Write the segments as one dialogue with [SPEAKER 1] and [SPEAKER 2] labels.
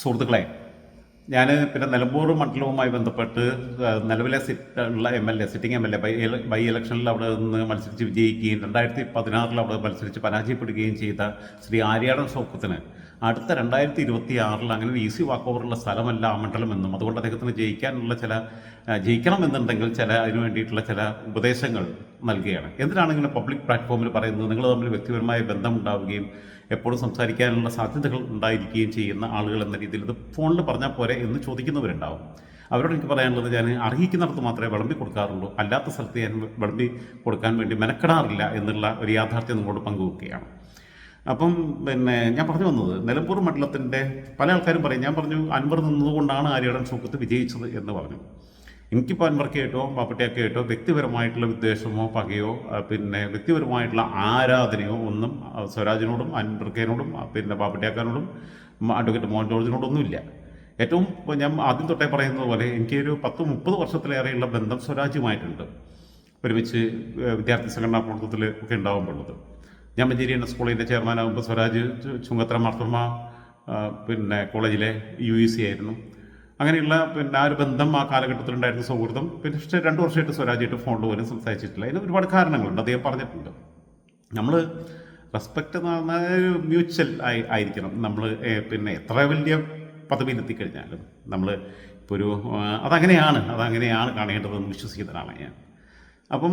[SPEAKER 1] സുഹൃത്തുക്കളെ ഞാൻ പിന്നെ നിലമ്പൂർ മണ്ഡലവുമായി ബന്ധപ്പെട്ട് നിലവിലെ സിറ്റ് ഉള്ള M L A sitting M L A by by ഇലക്ഷനിൽ അവിടെ നിന്ന് മത്സരിച്ച് വിജയിക്കുകയും രണ്ടായിരത്തി പതിനാറിൽ അവിടെ മത്സരിച്ച് പരാജയപ്പെടുകയും ചെയ്ത ശ്രീ ആര്യാടൻ സൗഖ്യത്തിന് അടുത്ത രണ്ടായിരത്തി ഇരുപത്തി ആറിൽ അങ്ങനെ ഈസി വാക്ക് ഓവറുള്ള സ്ഥലമല്ല ആ മണ്ഡലമെന്നും അതുകൊണ്ട് അദ്ദേഹത്തിന് ജയിക്കാനുള്ള ചില ജയിക്കണമെന്നുണ്ടെങ്കിൽ ചില അതിനു വേണ്ടിയിട്ടുള്ള ചില ഉപദേശങ്ങൾ നൽകുകയാണ്. എന്തിനാണ് ഇങ്ങനെ പബ്ലിക് പ്ലാറ്റ്ഫോമിൽ പറയുന്നത്? നിങ്ങൾ തമ്മിൽ വ്യക്തിപരമായ ബന്ധമുണ്ടാവുകയും എപ്പോഴും സംസാരിക്കാനുള്ള സാധ്യതകൾ ഉണ്ടായിരിക്കുകയും ചെയ്യുന്ന ആളുകൾ എന്ന രീതിയിൽ ഇത് ഫോണിൽ പറഞ്ഞാൽ പോരെ എന്ന് ചോദിക്കുന്നവരുണ്ടാവും. അവരോട് എനിക്ക് പറയാനുള്ളത് ഞാൻ അർഹിക്കുന്നിടത്ത് മാത്രമേ വിളമ്പി കൊടുക്കാറുള്ളൂ. അല്ലാത്ത സ്ഥലത്ത് ഞാൻ വിളമ്പി കൊടുക്കാൻ വേണ്ടി മെനക്കെടാറില്ല എന്നുള്ള ഒരു യാഥാർത്ഥ്യം നിങ്ങളോട് പങ്കുവെക്കുകയാണ്. അപ്പം പിന്നെ ഞാൻ പറഞ്ഞു വന്നത് നിലമ്പൂർ മണ്ഡലത്തിന്റെ പല ആൾക്കാരും പറയും ഞാൻ പറഞ്ഞു അൻവർ നിന്നതുകൊണ്ടാണ് ആര്യടൻ സുഖത്ത് വിജയിച്ചത് എന്ന് പറഞ്ഞു. എനിക്കിപ്പോൾ അൻവർക്കായിട്ടോ പാപ്പട്ടിയൊക്കെയായിട്ടോ വ്യക്തിപരമായിട്ടുള്ള വിദ്വേഷമോ പകയോ പിന്നെ വ്യക്തിപരമായിട്ടുള്ള ആരാധനയോ ഒന്നും സ്വരാജിനോടും അൻവർക്കേനോടും പിന്നെ പാപ്പട്ടിയാക്കാനോടും അഡ്വക്കേറ്റ് മോഹൻ ജോർജിനോടൊന്നുമില്ല ഏറ്റവും ഞാൻ ആദ്യം തൊട്ടേ പറയുന്നത് പോലെ എനിക്കൊരു പത്ത് മുപ്പത് വർഷത്തിലേറെയുള്ള ബന്ധം സ്വരാജ്യമായിട്ടുണ്ട് ഒരുമിച്ച് വിദ്യാർത്ഥി സംഘടനാ പ്രവർത്തനത്തിൽ ഒക്കെ ഉണ്ടാകുമ്പോഴത് ഞാൻ മഞ്ചേരി എൻ എസ് കോളേജിന്റെ ചെയർമാനാകുമ്പോൾ സ്വരാജ് ചുങ്കത്ര മാർത്തമ്മ പിന്നെ കോളേജിലെ യു ഇ സി ആയിരുന്നു. അങ്ങനെയുള്ള പിന്നെ ആ ഒരു ബന്ധം ആ കാലഘട്ടത്തിൽ ഉണ്ടായിരുന്ന സൗഹൃദം പിന്നെ പക്ഷേ രണ്ട് വർഷമായിട്ട് സ്വരാജായിട്ട് ഫോണിൽ പോലും സംസാരിച്ചിട്ടില്ല. അതിന് ഒരുപാട് കാരണങ്ങളുണ്ട്. അദ്ദേഹം പറഞ്ഞിട്ടുണ്ട്. നമ്മൾ റെസ്പെക്റ്റ് എന്ന് പറഞ്ഞാൽ മ്യൂച്വൽ ആയി ആയിരിക്കണം. നമ്മൾ പിന്നെ എത്ര വലിയ പദവിയിലെത്തിക്കഴിഞ്ഞാലും നമ്മൾ ഇപ്പോൾ ഒരു അതങ്ങനെയാണ്. അതങ്ങനെയാണ് കാണേണ്ടതെന്ന് വിശ്വസിക്കുന്നതാണ് ഞാൻ. അപ്പം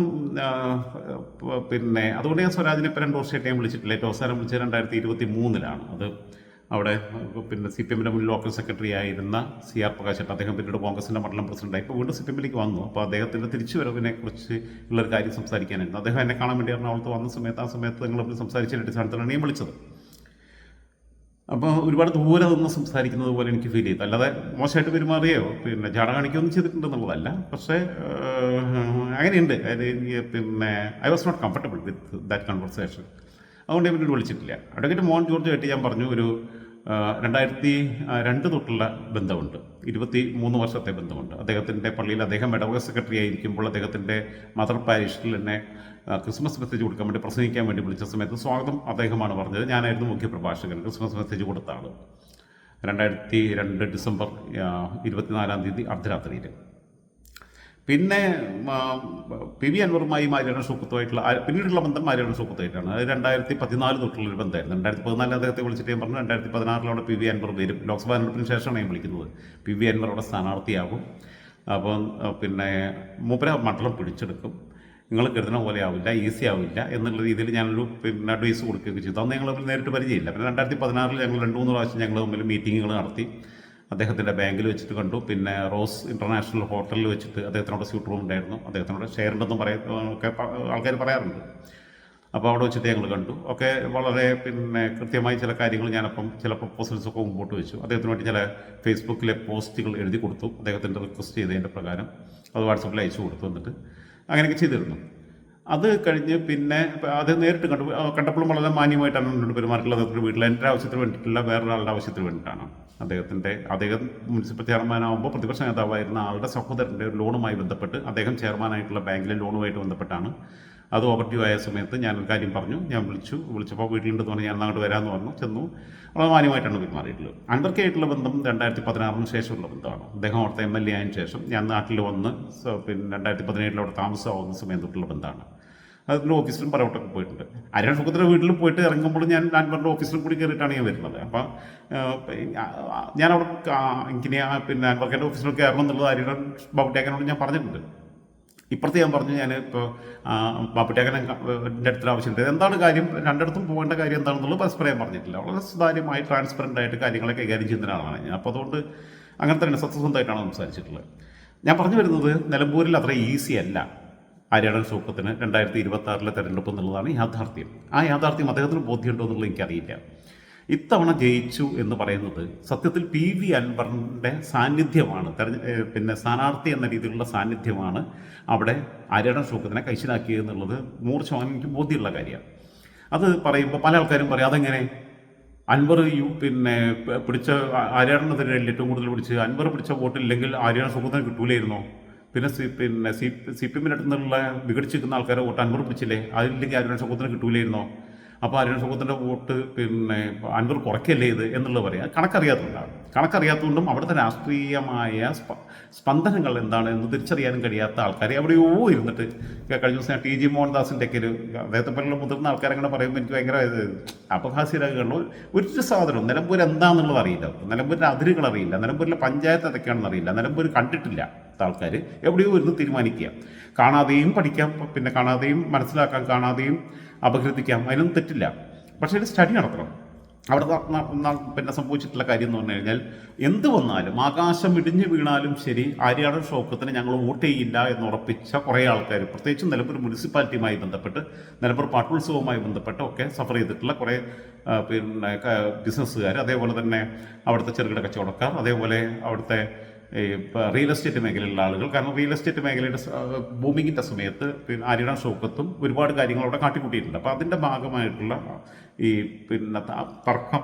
[SPEAKER 1] പിന്നെ അതുകൊണ്ട് ഞാൻ സ്വരാജിനെ ഇപ്പോൾ രണ്ട് വർഷമായിട്ട് ഞാൻ വിളിച്ചിട്ടില്ല. ഏറ്റവും അവസാനം വിളിച്ചത് രണ്ടായിരത്തി ഇരുപത്തി മൂന്നിലാണ് അത് അവിടെ പിന്നെ സി പി എമ്മിന്റെ മുൻ ലോക്കൽ സെക്രട്ടറി ആയിരുന്ന സി ആർ പ്രകാശ് അദ്ദേഹം പിന്നീട് കോൺഗ്രസിന്റെ മണ്ഡലം പ്രസിഡന്റായി. ഇപ്പോൾ വീണ്ടും സി പി എമ്മിലേക്ക് വന്നു. അപ്പോൾ അദ്ദേഹത്തിന്റെ തിരിച്ചുവരവിനെ കുറിച്ച് ഉള്ളൊരു കാര്യം സംസാരിക്കാനായിരുന്നു അദ്ദേഹം എന്നെ കാണാൻ വേണ്ടി എറണാകുളത്ത് വന്ന സമയത്ത് ആ സമയത്ത് നിങ്ങൾ തമ്മിൽ സംസാരിച്ചതിന്റെ അടിസ്ഥാനത്തിലാണ് ഞാൻ വിളിച്ചത്. അപ്പോൾ ഒരുപാട് ദൂരെ നിന്ന് സംസാരിക്കുന്നത് പോലെ എനിക്ക് ഫീൽ ചെയ്തു. അല്ലാതെ മോശമായിട്ട് പെരുമാറിയോ? പിന്നെ ജാട കാണിക്കുകയൊന്നും ചെയ്തിട്ടുണ്ടെന്നുള്ളതല്ല പക്ഷേ അങ്ങനെയുണ്ട്. അതായത് പിന്നെ I was not comfortable with that conversation അതുകൊണ്ട് ഞാൻ വിളിച്ചിട്ടില്ല. അഡ്വക്കേറ്റ് മോഹൻ ജോർജുമായിട്ട് ഞാൻ പറഞ്ഞു ഒരു രണ്ടായിരത്തി രണ്ട് തൊട്ടുള്ള ബന്ധമുണ്ട്. ഇരുപത്തി മൂന്ന് വർഷത്തെ ബന്ധമുണ്ട്. അദ്ദേഹത്തിന്റെ പള്ളിയിൽ അദ്ദേഹം ഇടവക സെക്രട്ടറി ആയിരിക്കുമ്പോൾ അദ്ദേഹത്തിന്റെ മദർ പാരിഷിൽ എന്നെ ക്രിസ്മസ് മെസ്സേജ് കൊടുക്കാൻ വേണ്ടി പ്രസംഗിക്കാൻ വേണ്ടി വിളിച്ച സമയത്ത് സ്വാഗതം അദ്ദേഹമാണ് പറഞ്ഞത്. ഞാനായിരുന്നു മുഖ്യ പ്രഭാഷകൻ ക്രിസ്മസ് മെസ്സേജ് കൊടുത്താണ് രണ്ടായിരത്തി രണ്ട് ഡിസംബർ ഇരുപത്തിനാലാം തീയതി അർദ്ധരാത്രിയിൽ പിന്നെ പി വി അൻവറുമായി മാരിയാണ് സുഖത്തുമായിട്ടുള്ള പിന്നീടുള്ള ബന്ധം മാരിയാണ് സൂക്കത്തുമായിട്ടാണ് അത് രണ്ടായിരത്തി പതിനാല് തൊട്ടുള്ള ഒരു ബന്ധമായിരുന്നു. രണ്ടായിരത്തി പതിനാലിൽ അദ്ദേഹത്തെ വിളിച്ചിട്ട് ഞാൻ പറഞ്ഞു രണ്ടായിരത്തി പതിനാറിലവിടെ പി വി അൻവർ വരും. ലോക്സഭാ തെരഞ്ഞെടുപ്പിന് ശേഷമാണ് ഞാൻ വിളിക്കുന്നത്. പി വി അൻവർ അവിടെ സ്ഥാനാർത്ഥിയാകും. അപ്പം പിന്നെ മൂപ്പര മണ്ഡലം പിടിച്ചെടുക്കും. നിങ്ങൾ കരുതുന്ന പോലെ ആവില്ല ഈസി ആവില്ല എന്നുള്ള രീതിയിൽ ഞാനൊരു പിന്നെ അഡ്വൈസ് കൊടുക്കുകയൊക്കെ ചെയ്തു. അന്ന് ഞങ്ങൾ നേരിട്ട് പരിചയമില്ല. പിന്നെ രണ്ടായിരത്തി പതിനാറിൽ ഞങ്ങൾ രണ്ട് മൂന്ന് പ്രാവശ്യം ഞങ്ങൾ തമ്മിൽ മീറ്റിങ്ങുകൾ നടത്തി. അദ്ദേഹത്തിന്റെ ബാങ്കിൽ വെച്ചിട്ട് കണ്ടു. പിന്നെ റോസ് ഇന്റർനാഷണൽ ഹോട്ടലിൽ വെച്ചിട്ട് അദ്ദേഹത്തിനോട് സ്യൂട്ട് റൂം ഉണ്ടായിരുന്നു. അദ്ദേഹത്തിനോട് ഷെയർ ഉണ്ടെന്നും പറയാ ഒക്കെ ആൾക്കാർ പറയാറുണ്ട്. അപ്പോൾ അവിടെ വെച്ചിട്ട് ഞങ്ങൾ കണ്ടു. ഒക്കെ വളരെ പിന്നെ കൃത്യമായി ചില കാര്യങ്ങൾ ഞാനപ്പം ചില പ്രപ്പോസൽസ് ഒക്കെ മുമ്പോട്ട് വെച്ചു. അദ്ദേഹത്തിന് വേണ്ടി ചില ഫേസ്ബുക്കിലെ പോസ്റ്റുകൾ എഴുതി കൊടുത്തു. അദ്ദേഹത്തിന്റെ റിക്വസ്റ്റ് ചെയ്തതിന്റെ പ്രകാരം അത് വാട്സപ്പിൽ അയച്ചു കൊടുത്തു എന്നിട്ട് അങ്ങനെയൊക്കെ ചെയ്തിരുന്നു. അത് കഴിഞ്ഞ് പിന്നെ അത് നേരിട്ട് കണ്ടു കണ്ടപ്പോഴും വളരെ മാന്യമായിട്ടാണ് എന്നോട് പെരുമാറിയിട്ടുള്ളത്. വീട്ടിൽ എന്റെ ആവശ്യത്തിന് വേണ്ടിയിട്ടില്ല വേറൊരാളുടെ ആവശ്യത്തിന് വേണ്ടിയിട്ടാണ്. അദ്ദേഹത്തിന്റെ അദ്ദേഹം മുനിസിപ്പൽ ചെയർമാനാകുമ്പോൾ പ്രതിപക്ഷ നേതാവായിരുന്ന ആളുടെ സഹോദരന്റെ ഒരു ലോണുമായി ബന്ധപ്പെട്ട് അദ്ദേഹം ചെയർമാനായിട്ടുള്ള ബാങ്കിലെ ലോണുമായിട്ട് ബന്ധപ്പെട്ടാണ്. അത് ഓവർഡ്യൂ ആയ സമയത്ത് ഞാൻ കാര്യം പറഞ്ഞു. ഞാൻ വിളിച്ചു. വിളിച്ചപ്പോൾ വീട്ടിലുണ്ടെന്ന് പറഞ്ഞു ഞാൻ അങ്ങോട്ട് വരാമെന്ന് പറഞ്ഞു. ചെന്നു. വളരെ മാന്യമായിട്ടാണ് പെരുമാറിയിട്ടുള്ളത് അണ്ടർക്കായിട്ടുള്ള ബന്ധം രണ്ടായിരത്തി പതിനാറിന് ശേഷമുള്ള ബന്ധമാണ്. അദ്ദേഹം അവിടുത്തെ എം എൽ എ ആയതിനു ശേഷം ഞാൻ നാട്ടിൽ വന്ന് പിന്നെ രണ്ടായിരത്തി പതിനേഴിൽ അവിടെ താമസമാവുന്ന സമയം തൊട്ടുള്ള ബന്ധമാണ്. അതിന്റെ ഓഫീസിലും പലവട്ടമൊക്കെ പോയിട്ടുണ്ട്. അരിയാൻ മുഖത്തിന്റെ വീട്ടിൽ പോയിട്ട് ഇറങ്ങുമ്പോൾ ഞാൻ അൻവറിന്റെ ഓഫീസിലും കൂടി കയറിയിട്ടാണ് ഞാൻ വരുന്നത്. അപ്പം ഞാൻ അവിടെ എനിക്ക് പിന്നെ അൻവർക്കേന്റെ ഓഫീസിൽ കയറണം എന്നുള്ളത് അരിയുടെ ബാബുട്ടേക്കനോട് ഞാൻ പറഞ്ഞിട്ടുണ്ട്. ഇപ്പുറത്ത് ഞാൻ പറഞ്ഞു ഞാൻ ഇപ്പോൾ ബാപ്പുട്ടേക്കനെ എന്റെ അടുത്തൊരു ആവശ്യമുണ്ട്. എന്താണ് കാര്യം? രണ്ടിടത്തും പോകേണ്ട കാര്യം എന്താണെന്നുള്ളത് പരസ്പരം ഞാൻ പറഞ്ഞിട്ടില്ല. വളരെ സുതാര്യമായി ട്രാൻസ്പെറന്റ് ആയിട്ട് കാര്യങ്ങളെ കൈകാര്യം ചെയ്യുന്ന ഒരാളാണ് ഞാൻ. അപ്പോൾ അതുകൊണ്ട് അങ്ങനെ തന്നെ സത്യസന്ധമായിട്ടാണ് സംസാരിച്ചിട്ടുള്ളത്. ഞാൻ പറഞ്ഞു വരുന്നത് നിലമ്പൂരിൽ അത്ര ഈസി അല്ല. ആര്യാടൻ സൂക്കത്തിന് രണ്ടായിരത്തി ഇരുപത്തി ആറിലെ തെരഞ്ഞെടുപ്പ് എന്നുള്ളതാണ് യാഥാർത്ഥ്യം. ആ യാഥാർത്ഥ്യം അദ്ദേഹത്തിന് ബോധ്യമുണ്ടോ എന്നുള്ളത് എനിക്കറിയില്ല. ഇത്തവണ ജയിച്ചു എന്ന് പറയുന്നത് സത്യത്തിൽ പി വി അൻവറിന്റെ സാന്നിധ്യമാണ്. പിന്നെ സ്ഥാനാർത്ഥി എന്ന രീതിയിലുള്ള സാന്നിധ്യമാണ് അവിടെ ആര്യാടൻ സൂക്കത്തിനെ കൈശനാക്കിയത് എന്നുള്ളത് നൂറ് ശതമാനം എനിക്ക് ബോധ്യമുള്ള കാര്യമാണ്. അത് പറയുമ്പോൾ പല ആൾക്കാരും പറയും അതെങ്ങനെ? അൻവർ യു പിന്നെ പിടിച്ച ആര്യാടനെതിരെ ഏറ്റവും കൂടുതൽ പിടിച്ച് അൻവർ പിടിച്ച വോട്ടില്ലെങ്കിൽ ആര്യാടൻ സുഖത്തിന് കിട്ടൂലായിരുന്നോ? പിന്നെ സി പിന്നെ സി സി പി എമ്മിന്റെ വിഘടിച്ചിരിക്കുന്ന ആൾക്കാരെ വോട്ട് അനുവർപ്പിച്ചില്ലേ അതില്ലെങ്കിൽ ആര്യാടൻ സുഖത്തിന് കിട്ടൂലായിരുന്നോ? അപ്പോൾ അരുൺ സുഖത്തിന്റെ വോട്ട് പിന്നെ അൻവർ കുറയ്ക്കല്ലേ ഇത് എന്നുള്ളത് പറയാം കണക്കറിയാത്തതുകൊണ്ടാണ്. കണക്കറിയാത്തതുകൊണ്ടും അവിടുത്തെ രാഷ്ട്രീയമായ സ്പ- സ്പന്ദനങ്ങൾ എന്താണ് എന്ന് തിരിച്ചറിയാനും കഴിയാത്ത ആൾക്കാരെ എവിടെയോ ഇരുന്നിട്ട് കഴിഞ്ഞ ദിവസം ടി ജി മോഹൻദാസിന്റെ ഒക്കെ ഒരു അദ്ദേഹത്തെ പോലുള്ള മുതിർന്ന ആൾക്കാരങ്ങനെ പറയുമ്പോൾ എനിക്ക് ഭയങ്കര ഇത് അപഹാസ്യരാകുള്ള ഒരു സാധനവും നിലമ്പൂർ എന്താണെന്നുള്ളത് അറിയില്ല. നിലമ്പൂരിന്റെ അതിരുകൾ അറിയില്ല. നിലമ്പൂരിലെ പഞ്ചായത്ത് അതൊക്കെയാണെന്ന് അറിയില്ല. നിലമ്പൂർ കണ്ടിട്ടില്ല ആൾക്കാർ എവിടെയോ ഇരുന്ന് തീരുമാനിക്കുക. കാണാതെയും പഠിക്കാം. പിന്നെ കാണാതെയും മനസ്സിലാക്കാം. കാണാതെയും അപകീർത്തിക്കാം അതിനൊന്നും തെറ്റില്ല. പക്ഷേ ഒരു സ്റ്റഡി നടത്തണം. അവിടെ പിന്നെ സംഭവിച്ചിട്ടുള്ള കാര്യം എന്ന് പറഞ്ഞു കഴിഞ്ഞാൽ എന്ത് വന്നാലും ആകാശം ഇടിഞ്ഞു വീണാലും ശരി ആര്യാടൻ ഷോക്കത്തിന് ഞങ്ങൾ വോട്ട് ചെയ്യില്ല എന്ന് ഉറപ്പിച്ച കുറേ ആൾക്കാർ പ്രത്യേകിച്ചും നിലമ്പൂർ മുനിസിപ്പാലിറ്റിയുമായി ബന്ധപ്പെട്ട് നിലമ്പൂർ പാട്ടുത്സവവുമായി ബന്ധപ്പെട്ട് ഒക്കെ സഫർ ചെയ്തിട്ടുള്ള കുറേ പിന്നെ ബിസിനസ്സുകാർ അതേപോലെ തന്നെ അവിടുത്തെ ചെറുകിട കച്ചവടക്കാർ അതേപോലെ അവിടുത്തെ റിയൽ എസ്റ്റേറ്റ് മേഖലയിലുള്ള ആളുകൾ. കാരണം റിയൽ എസ്റ്റേറ്റ് മേഖലയുടെ ബൂമിങ്ങിന്റെ സമയത്ത് പിന്നെ ആര്യടൻ ഷോക്കത്തും ഒരുപാട് കാര്യങ്ങൾ അവിടെ കാട്ടിക്കൂട്ടിയിട്ടുണ്ട്. അപ്പോൾ അതിന്റെ ഭാഗമായിട്ടുള്ള ഈ പിന്നെ തർക്കം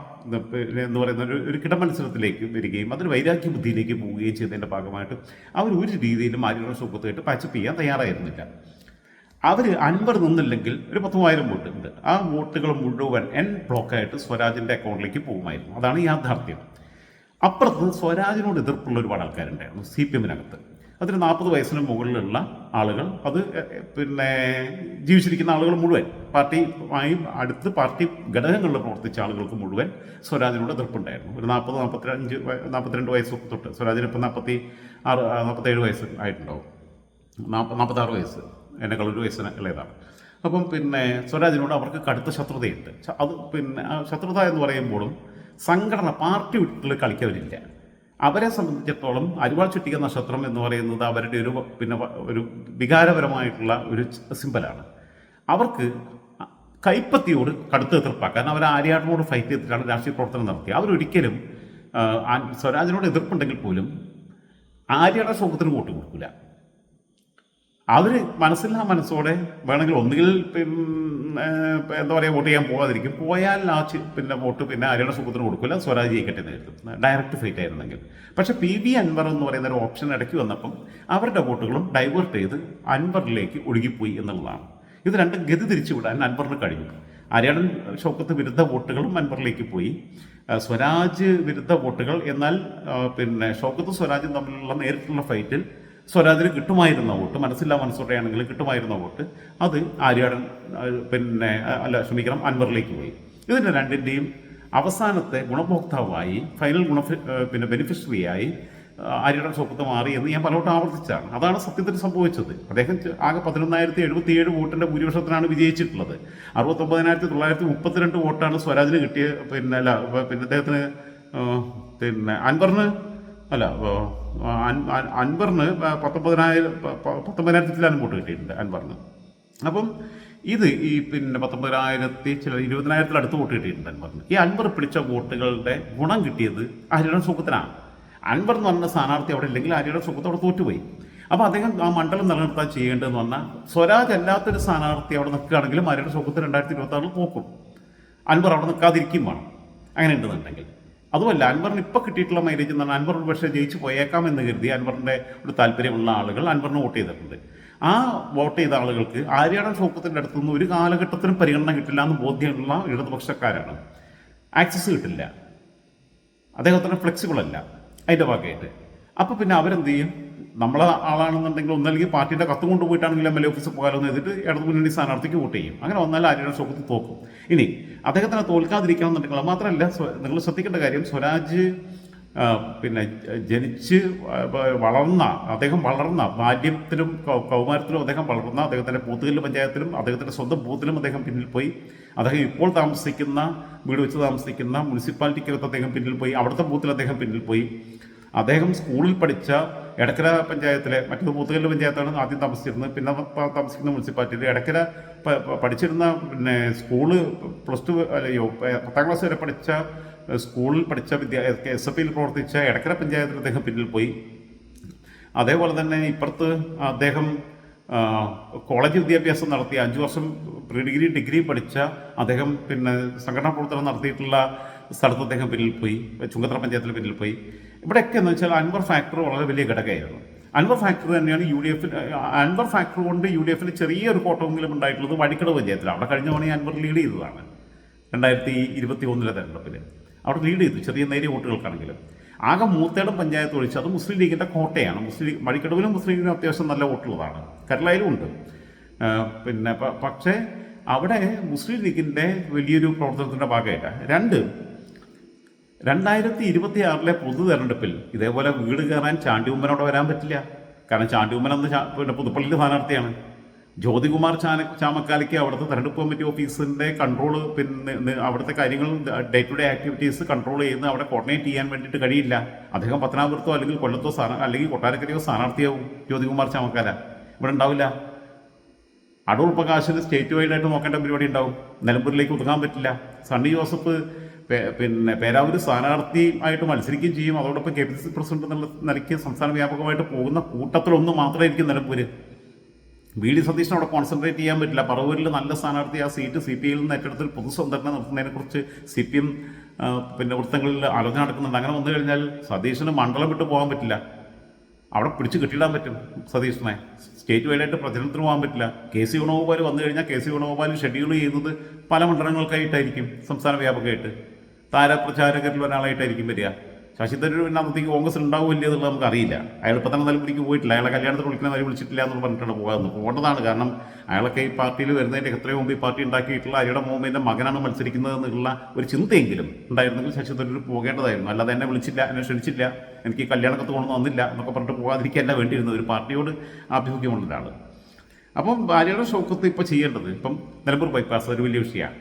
[SPEAKER 1] എന്ന് പറയുന്ന ഒരു ഒരു കിടമത്സരത്തിലേക്ക് വരികയും അതിന് വൈരാഗ്യ ബുദ്ധിയിലേക്ക് പോവുകയും ചെയ്തതിന്റെ ഭാഗമായിട്ട് അവർ ഒരു രീതിയിലും ആര്യടൻ ഷോക്കത്തുമായിട്ട് പാച്ചപ്പ് ചെയ്യാൻ തയ്യാറായിരുന്നില്ല. അവർ അൻപർ നിന്നില്ലെങ്കിൽ ഒരു പത്ത് മൂവായിരം വോട്ട് ഉണ്ട്. ആ വോട്ടുകൾ മുഴുവൻ എൻ ബ്ലോക്കായിട്ട് സ്വരാജിന്റെ അക്കൗണ്ടിലേക്ക് പോകുമായിരുന്നു. അതാണ് യാഥാർത്ഥ്യം. അപ്പുറത്ത് സ്വരാജിനോട് എതിർപ്പുള്ള ഒരുപാട് ആൾക്കാരുണ്ടായിരുന്നു സി പി എമ്മിനകത്ത്. അതിന് നാൽപ്പത് വയസ്സിന് മുകളിലുള്ള ആളുകൾ അത് പിന്നെ ജീവിച്ചിരിക്കുന്ന ആളുകൾ മുഴുവൻ. പാർട്ടിയുമായി അടുത്ത് പാർട്ടി ഘടകങ്ങളിൽ പ്രവർത്തിച്ച ആളുകൾക്ക് മുഴുവൻ സ്വരാജിനോട് എതിർപ്പുണ്ടായിരുന്നു. ഒരു നാൽപ്പത് നാൽപ്പത്തിരഞ്ച് നാൽപ്പത്തിരണ്ട് വയസ്സ് തൊട്ട് സ്വരാജിന് ഇപ്പം നാൽപ്പത്തി ആറ് നാൽപ്പത്തേഴ് വയസ്സ് ആയിട്ടുണ്ടാവും. നാൽപ്പ നാൽപ്പത്താറ് വയസ്സ് എന്നെക്കാൾ ഒരു വയസ്സിന് ഇളയതാണ്. അപ്പം പിന്നെ സ്വരാജിനോട് അവർക്ക് കടുത്ത ശത്രുതയുണ്ട്. അത് പിന്നെ ശത്രുത എന്ന് പറയുമ്പോഴും സംഘടന പാർട്ടി വിട്ടിൽ കളിക്കവരില്ല. അവരെ സംബന്ധിച്ചിടത്തോളം അരിവാൾ ചുറ്റിക നക്ഷത്രം എന്ന് പറയുന്നത് അവരുടെ ഒരു പിന്നെ ഒരു വികാരപരമായിട്ടുള്ള ഒരു സിമ്പലാണ് അവർക്ക് കൈപ്പത്തിയോട് കടുത്ത് എതിർപ്പാണ് കാരണം അവർ ആര്യാടിനോട് ഫൈറ്റ് ചെയ്തിട്ടാണ് രാഷ്ട്രീയ പ്രവർത്തനം നടത്തിയത്. അവരൊരിക്കലും സ്വരാജിനോട് എതിർപ്പുണ്ടെങ്കിൽ പോലും ആര്യയുടെ സുഖത്തിന് വോട്ട് കൊടുക്കില്ല അവർ മനസ്സില്ലാ മനസ്സോടെ വേണമെങ്കിൽ ഒന്നുകിൽ പിന്നെ എന്താ പറയുക വോട്ട് ചെയ്യാൻ പോകാതിരിക്കും പോയാൽ ആ പിന്നെ വോട്ട് പിന്നെ ആര്യയുടെ സുഖത്തിന് കൊടുക്കില്ല സ്വരാജ് ജയിക്കട്ടെ എന്ന് ഡയറക്റ്റ് ഫൈറ്റ് ആയിരുന്നെങ്കിൽ. പക്ഷേ പി വി അൻവർ എന്ന് പറയുന്ന ഒരു ഓപ്ഷൻ ഇടയ്ക്ക് വന്നപ്പം അവരുടെ വോട്ടുകളും ഡൈവേർട്ട് ചെയ്ത് അൻവറിലേക്ക് ഒഴുകിപ്പോയി എന്നുള്ളതാണ്. ഇത് രണ്ടും ഗതി തിരിച്ചു വിടാൻ അൻവറിന് കഴിഞ്ഞു. ആര്യാടൻ ഷൗക്കത്ത് വിരുദ്ധ വോട്ടുകളും അൻവറിലേക്ക് പോയി. സ്വരാജ് വിരുദ്ധ വോട്ടുകൾ എന്നാൽ പിന്നെ ഷൗക്കത്ത് സ്വരാജും തമ്മിലുള്ള നേരിട്ടുള്ള ഫൈറ്റിൽ സ്വരാജിന് കിട്ടുമായിരുന്ന വോട്ട് മനസ്സില്ല മനസ്സോടെയാണെങ്കിലും കിട്ടുമായിരുന്ന വോട്ട് അത് ആര്യാടൻ പിന്നെ അല്ല ക്ഷമിക്കണം അൻവറിലേക്ക് പോയി. ഇതിന്റെ രണ്ടിന്റെയും അവസാനത്തെ ഗുണഭോക്താവായി ഫൈനൽ ഗുണ പിന്നെ ബെനിഫിഷ്യറിയായി ആര്യയുടെ സ്വപ്നത്ത് മാറി എന്ന് ഞാൻ പലവട്ടം ആവർത്തിച്ചാണ്. അതാണ് സത്യത്തിൽ സംഭവിച്ചത്. അദ്ദേഹം ആകെ പതിനൊന്നായിരത്തി എഴുപത്തി ഏഴ് വോട്ടിന്റെ ഭൂരിപക്ഷത്തിനാണ് വിജയിച്ചിട്ടുള്ളത്. അറുപത്തൊമ്പതിനായിരത്തി തൊള്ളായിരത്തി മുപ്പത്തിരണ്ട് വോട്ടാണ് സ്വരാജിന് കിട്ടിയ പിന്നെ അല്ല പിന്നെ അദ്ദേഹത്തിന് പിന്നെ അൻവറിന് അല്ല അൻവറിന് പത്തൊമ്പതിനായിരം പ- പ- പത്തൊമ്പതിനായിരത്തി ചില്ലാനും വോട്ട് കിട്ടിയിട്ടുണ്ട് അൻവറിന്. അപ്പം ഇത് ഈ പിന്നെ പത്തൊമ്പതിനായിരത്തി ചില ഇരുപതിനായിരത്തിൽ അടുത്ത് വോട്ട് കിട്ടിയിട്ടുണ്ട് അൻവറിന്. ഈ അൻവർ പിടിച്ച വോട്ടുകളുടെ ഗുണം കിട്ടിയത് ആര്യയുടെ സുഖത്തിനാണ് അൻവർ എന്ന് പറഞ്ഞ സ്ഥാനാർത്ഥി അവിടെ ഇല്ലെങ്കിൽ ആര്യയുടെ സുഖത്ത് അവിടെ തോറ്റുപോയി. അപ്പോൾ അദ്ദേഹം ആ മണ്ഡലം നിലനിർത്താൻ ചെയ്യേണ്ടതെന്ന് പറഞ്ഞാൽ സ്വരാജ് അല്ലാത്തൊരു സ്ഥാനാർത്ഥി അവിടെ നിൽക്കുകയാണെങ്കിലും ആര്യയുടെ സുഖത്ത് രണ്ടായിരത്തി ഇരുപത്തി ആറിൽ പോക്കും അൻവർ അവിടെ നിൽക്കാതിരിക്കും വേണം. അങ്ങനെ ഉണ്ടെന്നുണ്ടെങ്കിൽ അതുമല്ല അൻവറിന് ഇപ്പോൾ കിട്ടിയിട്ടുള്ള മൈലേജ് എന്ന് പറഞ്ഞാൽ അൻവർ പക്ഷേ ജയിച്ച് പോയേക്കാം എന്ന് കരുതി അൻവറിന്റെ ഒരു താല്പര്യമുള്ള ആളുകൾ അൻവറിന് വോട്ട് ചെയ്തിട്ടുണ്ട്. ആ വോട്ട് ചെയ്ത ആളുകൾക്ക് ആര്യാടൻ ഷോക്കത്തിന്റെ അടുത്തുനിന്ന് ഒരു കാലഘട്ടത്തിനും പരിഗണന കിട്ടില്ല എന്ന് ബോധ്യമുള്ള ഇടതുപക്ഷക്കാരാണ്. ആക്സസ് കിട്ടില്ല. അദ്ദേഹത്തിന് ഫ്ലെക്സിബിൾ അല്ല. അതിന്റെ ഭാഗമായിട്ട് അപ്പോൾ പിന്നെ അവരെന്ത് ചെയ്യും? നമ്മളെ ആളാണെന്നുണ്ടെങ്കിൽ ഒന്നല്ലെങ്കിൽ പാർട്ടിയുടെ കത്ത് കൊണ്ടുപോയിട്ടാണെങ്കിൽ എം എൽ എ ഓഫീസിൽ പോകാലോ ചെയ്തിട്ട് ഇടതു മുന്നണി സ്ഥാനാർത്ഥിക്ക് വോട്ട് ചെയ്യും. അങ്ങനെ വന്നാൽ ആര്യയുടെ സുഖത്ത് തോക്കും. ഇനി അദ്ദേഹത്തിനെ തോൽക്കാതിരിക്കണം എന്നുണ്ടെങ്കിൽ മാത്രമല്ല നിങ്ങൾ ശ്രദ്ധിക്കേണ്ട കാര്യം സ്വരാജ് പിന്നെ ജനിച്ച് വളർന്ന അദ്ദേഹം വളർന്ന ബാല്യത്തിലും കൗമാരത്തിലും അദ്ദേഹം വളർന്ന അദ്ദേഹത്തിന്റെ പൂത്തുകല്ല് പഞ്ചായത്തിലും അദ്ദേഹത്തിന്റെ സ്വന്തം ബൂത്തിലും അദ്ദേഹം പിന്നിൽ പോയി. അദ്ദേഹം ഇപ്പോൾ താമസിക്കുന്ന വീട് വെച്ച് താമസിക്കുന്ന മുനിസിപ്പാലിറ്റിക്കകത്ത് അദ്ദേഹം പിന്നിൽ പോയി. അവിടുത്തെ ബൂത്തിൽ അദ്ദേഹം പിന്നിൽ പോയി. അദ്ദേഹം സ്കൂളിൽ പഠിച്ച എടക്കര പഞ്ചായത്തിലെ മറ്റൊരു പൂത്തുകല്ല് പഞ്ചായത്താണ് ആദ്യം താമസിച്ചിരുന്നത്. പിന്നെ താമസിക്കുന്ന മുനിസിപ്പാലിറ്റിയിൽ എടക്കര പഠിച്ചിരുന്ന പിന്നെ സ്കൂൾ പ്ലസ് ടു അല്ലയോ പത്താം ക്ലാസ് വരെ പഠിച്ച സ്കൂളിൽ പഠിച്ച വിദ്യാ എസ് എഫ് ഇയിൽ പ്രവർത്തിച്ച എടക്കര പഞ്ചായത്തിൽ അദ്ദേഹം പിന്നിൽ പോയി. അതേപോലെ തന്നെ ഇപ്പുറത്ത് അദ്ദേഹം കോളേജ് വിദ്യാഭ്യാസം നടത്തി അഞ്ച് വർഷം പ്രീ ഡിഗ്രി ഡിഗ്രി പഠിച്ച അദ്ദേഹം പിന്നെ സംഘടനാ പ്രവർത്തനം നടത്തിയിട്ടുള്ള സ്ഥലത്ത് അദ്ദേഹം പിന്നിൽ പോയി ചുങ്കത്തറ പഞ്ചായത്തിൽ പിന്നിൽ പോയി. ഇവിടെയൊക്കെ എന്ന് വെച്ചാൽ അൻവർ ഫാക്ടർ വളരെ വലിയ ഘടകമായിരുന്നു. അൻവർ ഫാക്ടർ തന്നെയാണ് യു ഡി എഫിൽ അൻവർ ഫാക്ടർ കൊണ്ട് യു ഡി എഫിൽ ചെറിയൊരു കോട്ടമെങ്കിലും ഉണ്ടായിട്ടുള്ളത് വഴിക്കട പഞ്ചായത്തിൽ അവിടെ കഴിഞ്ഞ തവണ അൻവർ ലീഡ് ചെയ്തതാണ്. രണ്ടായിരത്തി ഇരുപത്തി ഒന്നിലെ തെരഞ്ഞെടുപ്പിൽ അവിടെ ലീഡ് ചെയ്തു ചെറിയ നേരിയ വോട്ടുകൾക്കാണെങ്കിലും. ആകെ മൂത്തേടം പഞ്ചായത്ത് ഒഴിച്ച് അത് മുസ്ലിം ലീഗിന്റെ കോട്ടയാണ്. മുസ്ലിം ലീഗ് മടിക്കടവിലും മുസ്ലിം ലീഗിന് അത്യാവശ്യം നല്ല വോട്ടുള്ളതാണ്. കേരളയിലും ഉണ്ട്. പിന്നെ പക്ഷേ അവിടെ മുസ്ലിം ലീഗിന്റെ വലിയൊരു പ്രവർത്തനത്തിന്റെ ഭാഗമായിട്ട് രണ്ട് രണ്ടായിരത്തി ഇരുപത്തി ആറിലെ പൊതു തെരഞ്ഞെടുപ്പിൽ ഇതേപോലെ വീട് കയറാൻ ചാണ്ടിയുമ്മനോട് വരാൻ പറ്റില്ല. കാരണം ചാണ്ടിയുമ്മൻ അന്ന് പിന്നെ പുതുപ്പള്ളിയിൽ സ്ഥാനാർത്ഥിയാണ്. ജ്യോതികുമാർ ചാന ചാമക്കാലിക്ക് അവിടുത്തെ തെരഞ്ഞെടുപ്പ് കമ്മിറ്റി ഓഫീസിന്റെ കൺട്രോൾ പിന്നെ അവിടുത്തെ കാര്യങ്ങൾ day to day activities control ചെയ്യുന്ന അവിടെ കോർഡിനേറ്റ് ചെയ്യാൻ വേണ്ടിയിട്ട് കഴിയില്ല. അദ്ദേഹം പത്തനാപുരത്തോ അല്ലെങ്കിൽ കൊല്ലത്തോ സ്ഥാന അല്ലെങ്കിൽ കൊട്ടാരക്കരയോ സ്ഥാനാർത്ഥിയാവും ജ്യോതികുമാർ ചാമക്കാല. ഇവിടെ ഉണ്ടാവില്ല. അടൂർ പ്രകാശിന് സ്റ്റേറ്റ് വൈഡായിട്ട് നോക്കേണ്ട പരിപാടി ഉണ്ടാവും. നിലമ്പൂരിലേക്ക് ഒതുങ്ങാൻ പറ്റില്ല. സണ്ണി ജോസഫ് പിന്നെ പേരാവൂർ സ്ഥാനാർത്ഥിയുമായിട്ട് മത്സരിക്കുകയും ചെയ്യും. അതോടൊപ്പം K P C C president എന്നുള്ള നിലയ്ക്ക് സംസ്ഥാന വ്യാപകമായിട്ട് പോകുന്ന കൂട്ടത്തിലൊന്നും മാത്രമായിരിക്കും നിലമ്പൂര്. വി ഡി സതീഷിന് അവിടെ കോൺസെൻട്രേറ്റ് ചെയ്യാൻ പറ്റില്ല. പറവൂരിൽ നല്ല സ്ഥാനാർത്ഥി ആ സീറ്റ് സി പി ഐയിൽ നിന്ന് ഏറ്റെടുത്തിൽ പൊതുസംഘടന നടത്തുന്നതിനെക്കുറിച്ച് സി പി എം പിന്നെ വൃത്തങ്ങളിൽ ആലോചന നടക്കുന്നുണ്ട്. അങ്ങനെ വന്നു കഴിഞ്ഞാൽ സതീഷിന് മണ്ഡലം വിട്ടു പോകാൻ പറ്റില്ല. അവിടെ പിടിച്ച് കെട്ടിയിടാൻ പറ്റും സതീഷിനെ സ്റ്റേറ്റ് വൈഡായിട്ട് പ്രചരണത്തിന് പോകാൻ പറ്റില്ല. കെ സി വേണുഗോപാൽ വന്നു കഴിഞ്ഞാൽ കെ സി വേണുഗോപാൽ ഷെഡ്യൂൾ ചെയ്യുന്നത് പല മണ്ഡലങ്ങൾക്കായിട്ടായിരിക്കും സംസ്ഥാന വ്യാപകമായിട്ട്. താരപ്രചാരകരിൽ ഒരാളായിട്ടായിരിക്കും വരിക. ശശി തരൂർ പിന്നെ അന്നത്തേക്ക് കോൺഗ്രസ് ഉണ്ടാവില്ല എന്നുള്ളത് നമുക്ക് അറിയില്ല. അയാൾ ഇപ്പം തന്നെ നിലവിലേക്ക് പോയിട്ടില്ല. അയാളെ കല്യാണത്തിന് വിളിക്കുന്ന വരെ വിളിച്ചിട്ടില്ല എന്ന് പറഞ്ഞിട്ടാണ് പോകാമെന്ന് പോകേണ്ടതാണ് കാരണം അയാളൊക്കെ ഈ പാർട്ടിയിൽ വരുന്നതിന്റെ എത്രയോ മുമ്പ് ഈ പാർട്ടി ഉണ്ടാക്കിയിട്ടുള്ള അരിയുടെ മോമേന്റെ മകനാണ് മത്സരിക്കുന്നത് എന്നുള്ള ഒരു ചിന്തയെങ്കിലും ഉണ്ടായിരുന്നെങ്കിൽ ശശി തരൂർ പോകേണ്ടതായിരുന്നു. അല്ലാതെ എന്നെ വിളിച്ചില്ല എന്നെ ക്ഷണിച്ചില്ല എനിക്ക് കല്യാണക്കത്ത് കൊണ്ടു വന്നില്ല എന്നൊക്കെ പറഞ്ഞിട്ട് പോകാതിരിക്കുകയല്ല വേണ്ടിയിരുന്നത്. ഒരു പാർട്ടിയോട് ആഭിമുഖ്യമുള്ള ഒരാൾ അപ്പം ഭാര്യയുടെ ഷോക്കത്ത് ഇപ്പോൾ ചെയ്യേണ്ടത് ഇപ്പം നിലമ്പൂർ ബൈപ്പാസ് ഒരു വലിയ വിഷയമാണ്.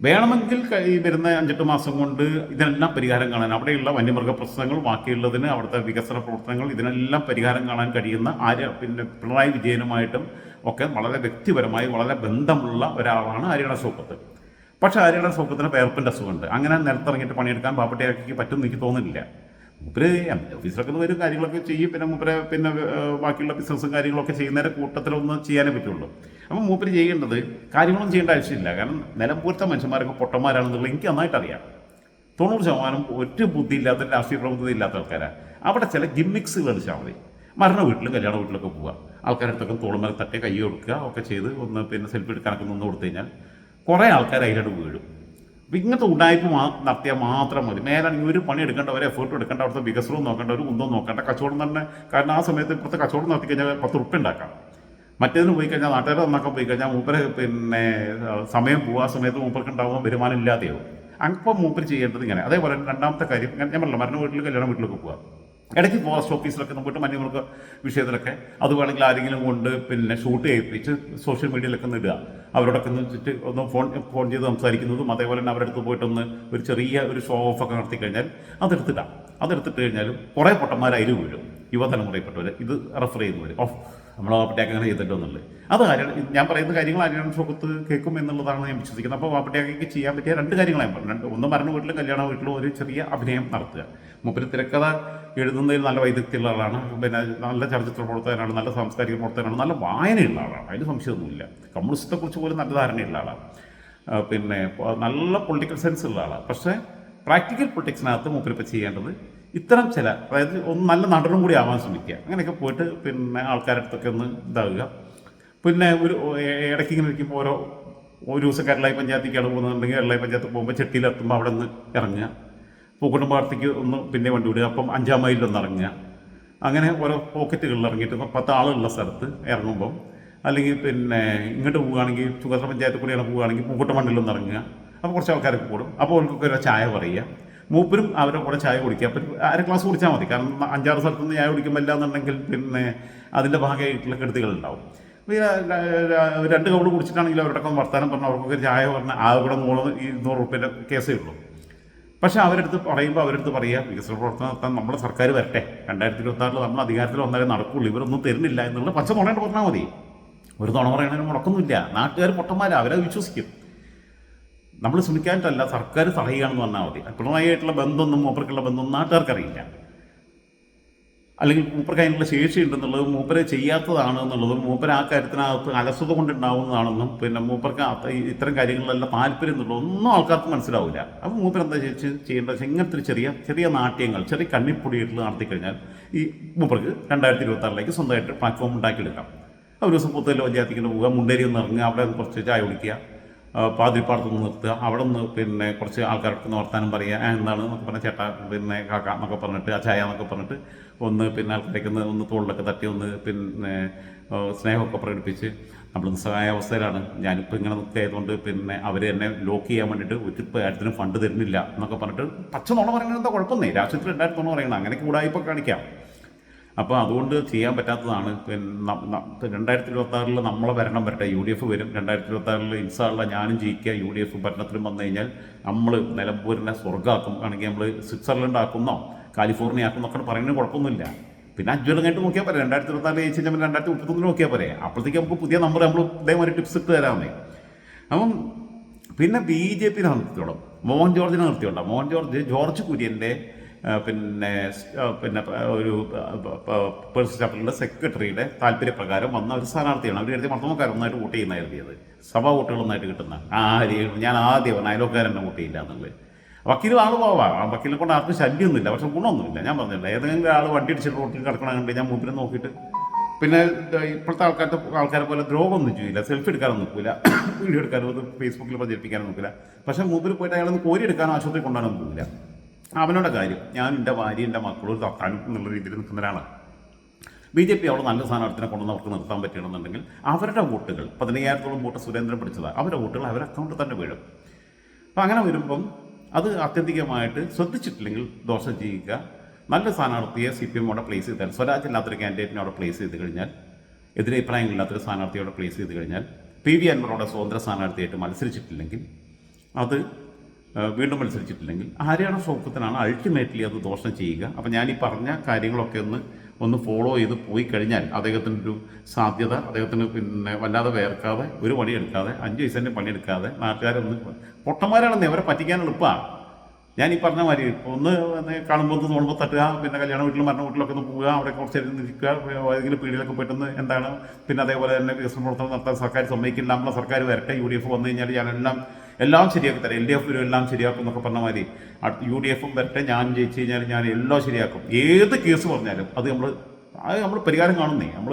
[SPEAKER 1] വേണമെങ്കിൽ ഈ വരുന്ന അഞ്ചെട്ട് മാസം കൊണ്ട് ഇതിനെല്ലാം പരിഹാരം കാണാൻ അവിടെയുള്ള വന്യമൃഗ പ്രശ്നങ്ങൾ ബാക്കിയുള്ളതിന് അവിടുത്തെ വികസന പ്രവർത്തനങ്ങൾ ഇതിനെല്ലാം പരിഹാരം കാണാൻ കഴിയുന്ന ആര്യ പിന്നെ പിണറായി വിജയനുമായിട്ടും ഒക്കെ വളരെ വ്യക്തിപരമായി വളരെ ബന്ധമുള്ള ഒരാളാണ് ആര്യയുടെ സൗക്കത്ത് പക്ഷേ ആര്യയുടെ സൗക്കത്തിന് പേർപ്പിന്റെ അസുഖമുണ്ട്. അങ്ങനെ നിലത്തിറങ്ങിയിട്ട് പണിയെടുക്കാൻ പാപ്പട്ടിയാക്കി പറ്റും എനിക്ക് തോന്നുന്നില്ല. മൂപ്പര് ഓഫീസിലൊക്കെ വരും കാര്യങ്ങളൊക്കെ ചെയ്യും. പിന്നെ മൂപ്പര് പിന്നെ ബാക്കിയുള്ള ബിസിനസ്സും കാര്യങ്ങളൊക്കെ ചെയ്യുന്നതിന്റെ കൂട്ടത്തിലൊന്നും ചെയ്യാനേ പറ്റുള്ളൂ. അപ്പം മൂപ്പര് ചെയ്യേണ്ടത് കാര്യങ്ങളൊന്നും ചെയ്യേണ്ട ആവശ്യമില്ല. കാരണം നിലമ്പൂരത്തെ മനുഷ്യന്മാരൊക്കെ പൊട്ടന്മാരാണെന്നുള്ളത് എനിക്ക് നന്നായിട്ട് അറിയാം. തൊണ്ണൂറ് ശതമാനം ഒരു ബുദ്ധിയില്ലാത്ത രാഷ്ട്രീയ പ്രമുഖത ഇല്ലാത്ത ആൾക്കാരാണ് അവിടെ ചില ഗിമ്മിക്സ് കളിച്ചാൽ മതി. മരണ വീട്ടിലും കല്യാണ വീട്ടിലൊക്കെ പോവുക ആൾക്കാരുടെ അടുത്തൊക്കെ തോളുമേൽ തട്ടി കൈ കൊടുക്കുക ഒക്കെ ചെയ്ത് ഒന്ന് പിന്നെ സെൽഫി എടുക്കാനൊക്കെ നിന്ന് കൊടുത്തു കഴിഞ്ഞാൽ കുറേ ആൾക്കാർ അതിലോട്ട് വീഴും. ഇങ്ങനത്തെ ഉണ്ടായ്പ നടത്തിയാൽ മാത്രം മതി. മേലാണെങ്കിൽ ഒരു പണി എടുക്കേണ്ട ഒരു എഫേർട്ട് എടുക്കേണ്ട അവിടുത്തെ വികസനവും നോക്കേണ്ട ഒരു കുന്തവും നോക്കേണ്ട. കച്ചവടം തന്നെ കാരണം ആ സമയത്ത് ഇപ്പോഴത്തെ കച്ചവടം നടത്തി കഴിഞ്ഞാൽ പത്ത് ഉറുപ്പ് ഉണ്ടാക്കാം. മറ്റേതിന് പോയി കഴിഞ്ഞാൽ നാട്ടുകാരെ നന്നാക്കാൻ പോയി കഴിഞ്ഞാൽ മൂപ്പര് പിന്നെ സമയം പോകാൻ സമയത്ത് മൂപ്പർക്ക് ഉണ്ടാകുന്ന വരുമാനം ഇല്ലാതെയാവും അപ്പം മൂപ്പര് ചെയ്യേണ്ടത് ഇങ്ങനെ. അതേപോലെ രണ്ടാമത്തെ കാര്യം ഞാൻ പറഞ്ഞില്ല മരണ വീട്ടിൽ കല്യാണ വീട്ടിലൊക്കെ പോവുക ഇടയ്ക്ക് ഫോറസ്റ്റ് ഓഫീസിലൊക്കെ നമുക്ക് മഞ്ഞുമൃഗ വിഷയത്തിലൊക്കെ. അത് വേണമെങ്കിൽ ആരെങ്കിലും കൊണ്ട് പിന്നെ ഷൂട്ട് ചെയ്യിപ്പിച്ച് സോഷ്യൽ മീഡിയയിലൊക്കെ ഒന്ന് ഇടുക. അവരോടൊക്കെ ചുറ്റി ഒന്ന് ഫോൺ ഫോൺ ചെയ്ത് സംസാരിക്കുന്നതും അതേപോലെ തന്നെ അവരുടെ അടുത്ത് പോയിട്ടൊന്ന് ഒരു ചെറിയ ഒരു ഷോ ഓഫ് ഒക്കെ നടത്തി കഴിഞ്ഞാൽ അതെടുത്തിട്ടാണ് അതെടുത്തിട്ട് കഴിഞ്ഞാലും കുറേ പൊട്ടന്മാർ വീഴും. യുവതലമുറയിൽപ്പെട്ടവർ ഇത് റെഫർ ചെയ്യുന്നവർ ഓഫ് നമ്മൾ വാപ്പട്ടിയാക്കി അങ്ങനെ ചെയ്തിട്ടുണ്ടെന്നുള്ളത് അത് ആര്യ ഞാൻ പറയുന്ന കാര്യങ്ങൾ ആര്യാണ് സുഖത്ത് കേൾക്കും എന്നുള്ളതാണ് ഞാൻ വിശ്വസിക്കുന്നത്. അപ്പോൾ വാപ്പട്ടിയാക്കി ചെയ്യാൻ പറ്റിയ രണ്ട് കാര്യങ്ങൾ ഞാൻ പറഞ്ഞു ഒന്ന് മരണ വീട്ടിലും കല്യാണ വീട്ടിലും ഒരു ചെറിയ അഭിനയം നടത്തുക. മുപ്പര് തിരക്കഥ എഴുതുന്നതിൽ നല്ല വൈദഗ്ധ്യമുള്ള ആളാണ്. പിന്നെ നല്ല ചലച്ചിത്ര പ്രവർത്തകനാണ് നല്ല സാംസ്കാരിക പ്രവർത്തകനാണ് നല്ല വായനയുള്ള ആളാണ്. അതിന് സംശയമൊന്നുമില്ല. കമ്മ്യൂണിസ്റ്റത്തെക്കുറിച്ച് പോലും നല്ല ധാരണയുള്ള ആളാണ്. പിന്നെ നല്ല പൊളിറ്റിക്കൽ സെൻസ് ഉള്ള ആളാണ്. പക്ഷേ പ്രാക്ടിക്കൽ പൊളിറ്റിക്സിനകത്ത് മൂപ്പരിപ്പോൾ ചെയ്യേണ്ടത് ഇത്തരം ചില അതായത് ഒന്ന് നല്ല നടനും കൂടി ആവാൻ ശ്രമിക്കുക. അങ്ങനെയൊക്കെ പോയിട്ട് പിന്നെ ആൾക്കാരുടെ അടുത്തൊക്കെ ഒന്ന് ഇതാവുക. പിന്നെ ഒരു ഇടയ്ക്ക് ഇങ്ങനെ ഇരിക്കുമ്പോൾ ഓരോ ഒരു ദിവസം കേരളായി പഞ്ചായത്തേക്കാണ് പോകുന്നുണ്ടെങ്കിൽ കേരളായി പഞ്ചായത്ത് പോകുമ്പോൾ ചെട്ടിയിലെത്തുമ്പോൾ അവിടെ നിന്ന് ഇറങ്ങുക. പൂക്കുടുംബാർത്തേക്ക് ഒന്ന് പിന്നെ വണ്ടി വിടുക അപ്പം അഞ്ചാം മൈലിൽ ഒന്ന് ഇറങ്ങുക. അങ്ങനെ ഓരോ പോക്കറ്റുകളിൽ ഇറങ്ങിയിട്ട് ഇപ്പം പത്ത് ആളുള്ള സ്ഥലത്ത് ഇറങ്ങുമ്പം അല്ലെങ്കിൽ പിന്നെ ഇങ്ങോട്ട് പോവുകയാണെങ്കിൽ ചുങ്കത്ര പഞ്ചായത്ത് കൂടിയാണ് പോവുകയാണെങ്കിൽ പൂക്കോട്ട മണ്ണിലൊന്ന് ഇറങ്ങുക. അപ്പോൾ കുറച്ച് ആൾക്കാരൊക്കെ കൂടും. അപ്പോൾ അവർക്കൊക്കെ ഒരു ചായ പറയുക. മൂപ്പരും അവരുടെ കൂടെ ചായ കുടിക്കുക. അപ്പം അര ഗ്ലാസ് കുടിച്ചാൽ മതി. കാരണം അഞ്ചാറ് സ്ഥലത്ത് നിന്ന് ചായ കുടിക്കുമ്പോൾ എന്നുണ്ടെങ്കിൽ പിന്നെ അതിന്റെ ഭാഗമായിട്ടുള്ള കെടുതികളുണ്ടാവും രണ്ട് കൗണ്ട് കുടിച്ചിട്ടാണെങ്കിൽ അവരുടെ വർത്തമാനം പറഞ്ഞാൽ അവർക്കൊക്കെ ചായ പറഞ്ഞാൽ ആ കൂടെ മൂന്ന് ഇരുന്നൂറ് നൂറ് റുപ്യന്റെ കേസേ ഉള്ളൂ. പക്ഷേ അവരെടുത്ത് പറയുമ്പോൾ അവരെടുത്ത് പറയുക വികസന പ്രവർത്തനം നടത്താൻ നമ്മുടെ സർക്കാർ വരട്ടെ. രണ്ടായിരത്തി ഇരുപത്തി നമ്മൾ അധികാരത്തിൽ വന്നാലേ നടക്കുള്ളൂ. ഇവരൊന്നും തരുന്നില്ല എന്നുള്ള പച്ച മുടേണ്ട പറഞ്ഞാൽ മതി. ഒരു തുണ പറയണതിന് മുടക്കൊന്നുമില്ല നാട്ടുകാർ പൊട്ടന്മാരാ അവരെ വിശ്വസിക്കും. നമ്മൾ ശ്രമിക്കാനിട്ടല്ല സർക്കാർ തടയുകയാണെന്ന് പറഞ്ഞാൽ മതി. പിണറായിയായിട്ടുള്ള ബന്ധമൊന്നും അവർക്കുള്ള ബന്ധമൊന്നും നാട്ടുകാർക്കറിയില്ല. അല്ലെങ്കിൽ മൂപ്പർക്ക് അതിനുള്ള ശേഷി ഉണ്ടെന്നുള്ളത് മൂപ്പരെ ചെയ്യാത്തതാണ് എന്നുള്ളതും മൂപ്പര് ആ കാര്യത്തിനകത്ത് അലസത കൊണ്ടുണ്ടാവുന്നതാണെന്നും പിന്നെ മൂപ്പർക്ക് ഇത്തരം കാര്യങ്ങളിലെല്ലാം താല്പര്യം എന്നുള്ളത് ഒന്നും ആൾക്കാർക്ക് മനസ്സിലാവില്ല. അപ്പോൾ മൂപ്പർ എന്താ ചെയ്യേണ്ടത്? ഇങ്ങനത്തെ ചെറിയ ചെറിയ നാട്യങ്ങൾ ചെറിയ കണ്ണിപ്പൊടിയിട്ട് നടത്തി കഴിഞ്ഞാൽ ഈ മൂപ്പർക്ക് രണ്ടായിരത്തി ഇരുപത്തി ആറിലേക്ക് സ്വന്തമായിട്ട് പ്ലാറ്റ്ഫോം ഉണ്ടാക്കിയെടുക്കാം. ഒരു ദിവസം പുത്തല്ല പഞ്ചായത്തിൽ പോവുക മുണ്ടേരി ഒന്ന് ഇറങ്ങുക അവിടെ കുറച്ച് ചായ കുടിക്കുക. പാതിരിപ്പാടത്ത് നിന്ന് നിർത്തുക. അവിടെ നിന്ന് പിന്നെ കുറച്ച് ആൾക്കാർക്ക് നിന്ന് വർത്താനം പറയുക. "ആ, എന്താണ്? എന്നൊക്കെ പറഞ്ഞാൽ ചേട്ടാ പിന്നെ കാക്ക എന്നൊക്കെ പറഞ്ഞിട്ട് ആ ചായ എന്നൊക്കെ പറഞ്ഞിട്ട് ഒന്ന് പിന്നെ ആൾക്കാരേക്ക് ഒന്ന് തോളിലൊക്കെ തട്ടി ഒന്ന് പിന്നെ സ്നേഹമൊക്കെ പ്രകടിപ്പിച്ച് നമ്മൾ നിസ്സഹായ അവസ്ഥയിലാണ്. ഞാനിപ്പോൾ ഇങ്ങനെ നിൽക്കുകയായതുകൊണ്ട് പിന്നെ അവർ എന്നെ ലോക്ക് ചെയ്യാൻ വേണ്ടിയിട്ട് ഒരു കാര്യത്തിനും ഫണ്ട് തരുന്നില്ല എന്നൊക്കെ പറഞ്ഞിട്ട് പച്ച നുണ പറയുന്നത് എന്താ കുഴപ്പമൊന്നേ രാഷ്ട്രീയത്തിൽ രണ്ടായിരത്തോണം പറയണം അങ്ങനെ കൂടായ്പ കാണിക്കാം. അപ്പോൾ അതുകൊണ്ട് ചെയ്യാൻ പറ്റാത്തതാണ്. പിന്നെ രണ്ടായിരത്തി ഇരുപത്തി ആറിൽ നമ്മളെ ഭരണം വരട്ടെ. യു ഡി എഫ് വരും. രണ്ടായിരത്തി ഇരുപത്തി ആറിൽ ഇൻസാള്ള ഞാനും ജയിക്കുക യു ഡി എഫ് ഭരണത്തിലും വന്നു കഴിഞ്ഞാൽ നമ്മൾ നിലമ്പൂരിനെ സ്വർഗമാക്കും ആണെങ്കിൽ നമ്മൾ സ്വിറ്റ്സർലൻഡ് ആക്കുന്നോ കാലിഫോർണിയ ആക്കുന്നോ ഒക്കെ പറയുന്നതിന് കുഴപ്പമൊന്നുമില്ല. പിന്നെ അഞ്ചു കഴിഞ്ഞിട്ട് നോക്കിയാൽ പോരെ. രണ്ടായിരത്തി ഇരുപത്തി ആറിൽ ജയിച്ച് കഴിഞ്ഞാൽ രണ്ടായിരത്തി മുപ്പത്തൊന്നിൽ നോക്കിയാൽ പോരെ. അപ്പോഴത്തേക്ക് നമുക്ക് പുതിയ നമ്പർ നമ്മൾ ഇതേമാതിരി ടിപ്സ് ഇട്ട് തരാമെന്നേ. അപ്പം പിന്നെ ബി ജെ പിന്നെ നിർത്തിയോളാം. മോഹൻ ജോർജിനെ നിർത്തിയോളാം. മോഹൻ ജോർജ് ജോർജ് കുര്യന്റെ പിന്നെ പിന്നെ ഒരു പേഴ്സൺ ചാപ്റ്ററിന്റെ സെക്രട്ടറിയുടെ താല്പര്യപ്രകാരം വന്ന ഒരു സ്ഥാനാർത്ഥിയാണ്. അവർ എഴുതി മർദ്ദമക്കാരൊന്നായിട്ട് വോട്ട് ചെയ്യുന്ന എഴുതിയത് സഭാ വോട്ടുകളൊന്നായിട്ട് കിട്ടുന്ന ആ രീതി- ഞാൻ ആദ്യം അയലോക്കാരനെ വോട്ട് ചെയ്യില്ല എന്നുള്ളത്. വക്കീൽ ആൾ പോവാം. വക്കീലിനെ കൊണ്ട് ആർക്കും ശല്യമൊന്നുമില്ല പക്ഷെ ഗുണമൊന്നുമില്ല. ഞാൻ പറഞ്ഞില്ല ഏതെങ്കിലും ആൾ വണ്ടി അടിച്ചിട്ട് റോട്ടിൽ കിടക്കണം കണ്ട് ഞാൻ മൂപ്പിനെ നോക്കിയിട്ട്. പിന്നെ ഇപ്പോഴത്തെ ആൾക്കാരുടെ ആൾക്കാരെ പോലെ ദ്രോഹമൊന്നും ചെയ്യില്ല. സെൽഫി എടുക്കാനൊന്നും നോക്കില്ല വീഡിയോ എടുക്കാനോ ഫേസ്ബുക്കിൽ പ്രചരിപ്പിക്കാനോ നോക്കില്ല പക്ഷെ മൂപ്പിൽ പോയിട്ട് അയാളൊന്ന് കോരി എടുക്കാനോ ആശുപത്രി കൊണ്ടുപോകാനൊന്നും പോകില്ല അവനോட കാര്യം ഞാൻ എന്റെ ഭാര്യ എന്റെ മക്കളും തത്താനും എന്നുള്ള രീതിയിൽ നിൽക്കുന്ന ഒരാളാണ് ബി ജെ പി അവിടെ നല്ല സ്ഥാനാർത്ഥിനെ കൊണ്ടുവന്ന് അവർക്ക് നിർത്താൻ പറ്റണമെന്നുണ്ടെങ്കിൽ അവരുടെ വോട്ടുകൾ പതിനയ്യായിരത്തോളം വോട്ട് സുരേന്ദ്രൻ പിടിച്ചതാണ് അവരുടെ വോട്ടുകൾ അവരുടെ അക്കൗണ്ടിൽ തന്നെ വീഴും. അപ്പം അങ്ങനെ വരുമ്പം അത് ആത്യന്തികമായിട്ട് ശ്രദ്ധിച്ചിട്ടില്ലെങ്കിൽ ദോഷം ചെയ്യുക നല്ല സ്ഥാനാർത്ഥിയെ സി പി എം അവിടെ പ്ലേസ് ചെയ്താൽ സ്വരാജ് ഇല്ലാത്തൊരു ക്യാൻഡിഡേറ്റിനെ അവിടെ പ്ലേസ് ചെയ്ത് കഴിഞ്ഞാൽ എതിരഭിപ്രായങ്ങളില്ലാത്തൊരു സ്ഥാനാർത്ഥിയെ അവിടെ പ്ലേസ് ചെയ്ത് കഴിഞ്ഞാൽ പി വി അൻവറോടെ സ്വതന്ത്ര സ്ഥാനാർത്ഥിയായിട്ട് മത്സരിച്ചിട്ടില്ലെങ്കിൽ അത് വീണ്ടും മത്സരിച്ചിട്ടില്ലെങ്കിൽ ആരെയാണ് ഷൗക്കത്തിനാണ് അൾട്ടിമേറ്റ്ലി അത് ദോഷം ചെയ്യുക. അപ്പം ഞാൻ ഈ പറഞ്ഞ കാര്യങ്ങളൊക്കെ ഒന്ന് ഒന്ന് ഫോളോ ചെയ്ത് പോയി കഴിഞ്ഞാൽ അദ്ദേഹത്തിന്റെ ഒരു സാധ്യത അദ്ദേഹത്തിന് പിന്നെ വല്ലാതെ വേർക്കാതെ ഒരു പണിയെടുക്കാതെ അഞ്ച് പൈസന്റെ പണിയെടുക്കാതെ നാട്ടുകാരൊന്ന് പൊട്ടന്മാരാണെന്നേ അവരെ പറ്റിക്കാൻ എളുപ്പമാണ് ഞാൻ ഈ പറഞ്ഞ മാതിരി ഇപ്പോൾ ഒന്ന് കാണുമ്പോൾ ഒന്ന് നോളുമ്പോൾ തട്ടുക പിന്നെ കല്യാണ വീട്ടിലും മരണ വീട്ടിലൊക്കെ ഒന്ന് പോവുക അവിടെ കുറച്ച് നേരം നിൽക്കുക ഏതെങ്കിലും പീടികളൊക്കെ പെട്ടെന്ന് എന്താണ് പിന്നെ അതേപോലെ തന്നെ വികസന പ്രവർത്തനം നടത്താൻ സർക്കാർ സമ്മതിക്കില്ല നമ്മളെ സർക്കാർ വരട്ടെ യു ഡി എഫ് വന്നു കഴിഞ്ഞാൽ ഞാനെല്ലാം എല്ലാം ശരിയാക്കി തരാം. എൽ ഡി എഫ് വരും എല്ലാം ശരിയാക്കും എന്നൊക്കെ പറഞ്ഞ മാതിരി. യു ഡി എഫും വരട്ടെ ഞാൻ ജയിച്ചു കഴിഞ്ഞാൽ ഞാൻ എല്ലാം ശരിയാക്കും. ഏത് കേസ് പറഞ്ഞാലും അത് നമ്മൾ അത് നമ്മൾ പരിഹാരം കാണുന്നേ. നമ്മൾ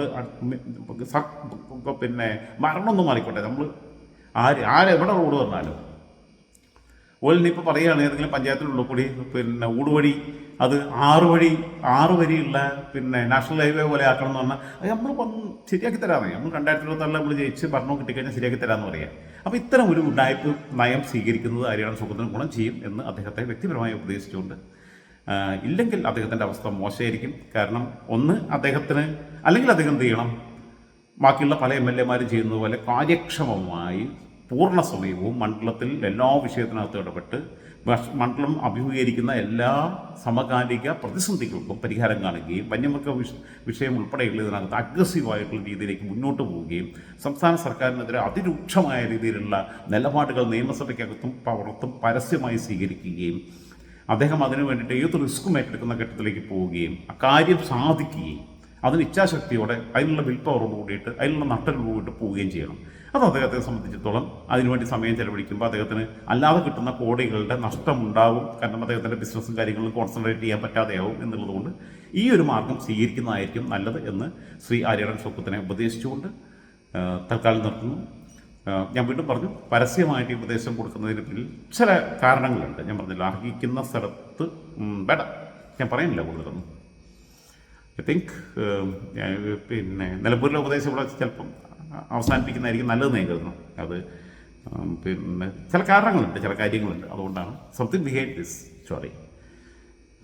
[SPEAKER 1] പിന്നെ മരണമൊന്നും മാറിക്കോട്ടെ. നമ്മൾ ആര് ആരെവിടെ റോഡ് പറഞ്ഞാലും. ഓലിനിപ്പോൾ പറയുകയാണ് ഏതെങ്കിലും പഞ്ചായത്തിനുള്ളിൽ കൂടി പിന്നെ ഊടുവഴി അത് ആറ് വഴി ആറ് വരിയുള്ള പിന്നെ നാഷണൽ ഹൈവേ പോലെ ആക്കണം എന്ന് പറഞ്ഞാൽ അത് നമ്മൾ ശരിയാക്കി തരാമേ. നമ്മൾ രണ്ടായിരത്തി ഇരുപത്തിനാലിൽ നമ്മൾ ജയിച്ച് ഭരണം കിട്ടിക്കഴിഞ്ഞാൽ ശരിയാക്കി തരാമെന്ന് പറയാം. അപ്പോൾ ഇത്തരം ഒരു ഉഡായ്പ് നയം സ്വീകരിക്കുന്നത് ആരെയാണ് സുഖത്തിന് ഗുണം ചെയ്യും എന്ന് അദ്ദേഹത്തെ വ്യക്തിപരമായി ഉപദേശിച്ചുകൊണ്ട് ഇല്ലെങ്കിൽ അദ്ദേഹത്തിന്റെ അവസ്ഥ മോശമായിരിക്കും. കാരണം ഒന്ന് അദ്ദേഹത്തിന് അല്ലെങ്കിൽ അദ്ദേഹം എന്ത് ചെയ്യണം? ബാക്കിയുള്ള പല എം എൽ എമാരും ചെയ്യുന്നത് പോലെ കാര്യക്ഷമമായി പൂർണ സമയവും മണ്ഡലത്തിൽ എല്ലാ വിഷയത്തിനകത്ത് ഇടപെട്ട് മണ്ഡലം അഭിമുഖീകരിക്കുന്ന എല്ലാ സമകാലിക പ്രതിസന്ധികൾക്കും പരിഹാരം കാണുകയും വന്യമൃഗ വിഷ വിഷയം ഉൾപ്പെടെയുള്ള ഇതിനകത്ത് അഗ്രസീവായിട്ടുള്ള രീതിയിലേക്ക് മുന്നോട്ട് പോവുകയും സംസ്ഥാന സർക്കാരിനെതിരെ അതിരൂക്ഷമായ രീതിയിലുള്ള നിലപാടുകൾ നിയമസഭയ്ക്കകത്തും പുറത്തും പരസ്യമായി സ്വീകരിക്കുകയും അദ്ദേഹം അതിനു വേണ്ടിയിട്ട് ഏത് റിസ്ക്കും ഏറ്റെടുക്കുന്ന ഘട്ടത്തിലേക്ക് പോവുകയും കാര്യം സാധിക്കുകയും അതിന് ഇച്ഛാശക്തിയോടെ അതിനുള്ള വിൽപ്പവറോട് പവറോട് കൂടിയിട്ട് അതിനുള്ള നട്ടലോട് കൂടിയിട്ട് പോവുകയും ചെയ്യണം. അത് അദ്ദേഹത്തെ സംബന്ധിച്ചിടത്തോളം അതിനുവേണ്ടി സമയം ചെലവഴിക്കുമ്പോൾ അദ്ദേഹത്തിന് അല്ലാതെ കിട്ടുന്ന കോടികളുടെ നഷ്ടമുണ്ടാവും. കാരണം അദ്ദേഹത്തിന്റെ ബിസിനസ്സും കാര്യങ്ങളും കോൺസെൻട്രേറ്റ് ചെയ്യാൻ പറ്റാതെയാവും എന്നുള്ളതുകൊണ്ട് ഈ ഒരു മാർഗം സ്വീകരിക്കുന്നതായിരിക്കും നല്ലത് എന്ന് ശ്രീ ആര്യടൻ സ്വപ്നത്തിനെ ഉപദേശിച്ചുകൊണ്ട് തൽക്കാലം നിർത്തുന്നു. ഞാൻ വീണ്ടും പറഞ്ഞു പരസ്യമായിട്ട് ഈ ഉപദേശം കൊടുക്കുന്നതിന് പിന്നിൽ ചില കാരണങ്ങളുണ്ട്. ഞാൻ പറഞ്ഞില്ല അർഹിക്കുന്ന സ്ഥലത്ത് വേണ്ട. ഞാൻ പറയുന്നില്ല കൂടുതലൊന്നും. ഐ തിങ്ക് പിന്നെ നിലമ്പൂരിലെ ഉപദേശം ഇവിടെ ചിലപ്പം അവസാനിപ്പിക്കുന്നതായിരിക്കും നല്ലതെന്ന് ഞാൻ കരുതുന്നു. അത് പിന്നെ ചില കാരണങ്ങളുണ്ട് ചില കാര്യങ്ങളുണ്ട്. അതുകൊണ്ടാണ് സംതിങ് ബിഹൈൻഡ് ദിസ് സോറി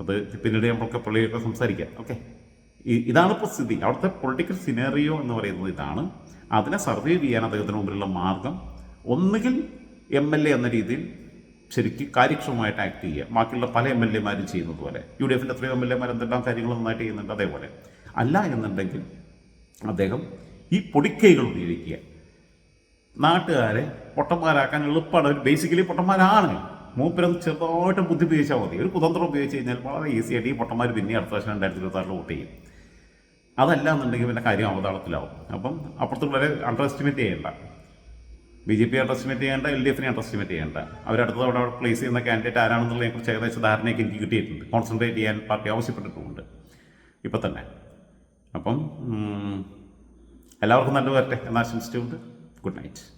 [SPEAKER 1] അത് പിന്നീട് നമ്മളൊക്കെ പുള്ളിയൊക്കെ സംസാരിക്കാം. ഓക്കെ ഇതാണ് ഇപ്പോൾ സ്ഥിതി. അവിടുത്തെ പൊളിറ്റിക്കൽ സിനാറിയോ എന്ന് പറയുന്നത് ഇതാണ്. അതിനെ സർവൈവ് ചെയ്യാൻ അദ്ദേഹത്തിന് മുമ്പിലുള്ള മാർഗം ഒന്നുകിൽ എം എൽ എ എന്ന രീതിയിൽ ശരിക്കും കാര്യക്ഷമമായിട്ട് ആക്ട് ചെയ്യുക. ബാക്കിയുള്ള പല എം എൽ എമാരും ചെയ്യുന്നത് പോലെ. യു ഡി എഫിന്റെ എത്രയോ എം എൽ എമാർ എന്തെല്ലാം കാര്യങ്ങൾ നന്നായിട്ട് ചെയ്യുന്നുണ്ട് അതേപോലെ. അല്ല എന്നുണ്ടെങ്കിൽ അദ്ദേഹം ഈ പൊടിക്കൈകൾ ഉപയോഗിക്കുക. നാട്ടുകാരെ പൊട്ടന്മാരാക്കാൻ എളുപ്പമാണ്. അവർ ബേസിക്കലി പൊട്ടന്മാരാണ്. മൂപ്പരം ചെറുതായിട്ട് ബുദ്ധി ഉപയോഗിച്ചാൽ മതി. ഒരു കുതന്ത്രം ഉപയോഗിച്ച് കഴിഞ്ഞാൽ വളരെ ഈസി ആയിട്ട് ഈ പൊട്ടന്മാർ പിന്നെ അടുത്ത പ്രാവശ്യം രണ്ടായിരത്തി ഇരുപത്തി ആറിൽ വോട്ട് ചെയ്യും. അതല്ല എന്നുണ്ടെങ്കിൽ പിന്നെ കാര്യം അവതാളത്തിലാവും. അപ്പം അപ്പുറത്തുള്ളവരെ അണ്ടർ എസ്റ്റിമേറ്റ് ചെയ്യേണ്ട. B J P underestimate ചെയ്യേണ്ട. എൽ ഡി എഫിനെ അണ്ടർ എസ്റ്റിമേറ്റ് ചെയ്യേണ്ട അവരടുത്തത് അവിടെ പ്ലേസ് ചെയ്യുന്ന കാൻഡിഡേറ്റ് ആരാണെന്നുള്ളതിനെ കുറിച്ച് ഏകദേശം ധാരണയൊക്കെ എനിക്ക് കിട്ടിയിട്ടുണ്ട്. കോൺസെൻട്രേറ്റ് ചെയ്യാൻ പാർട്ടി ആവശ്യപ്പെട്ടിട്ടുമുണ്ട് ഇപ്പം തന്നെ അപ്പം എല്ലാവർക്കും നല്ലത് വരട്ടെ. എന്നാശംസിച്ചുകൊണ്ട് ഗുഡ് നൈറ്റ്.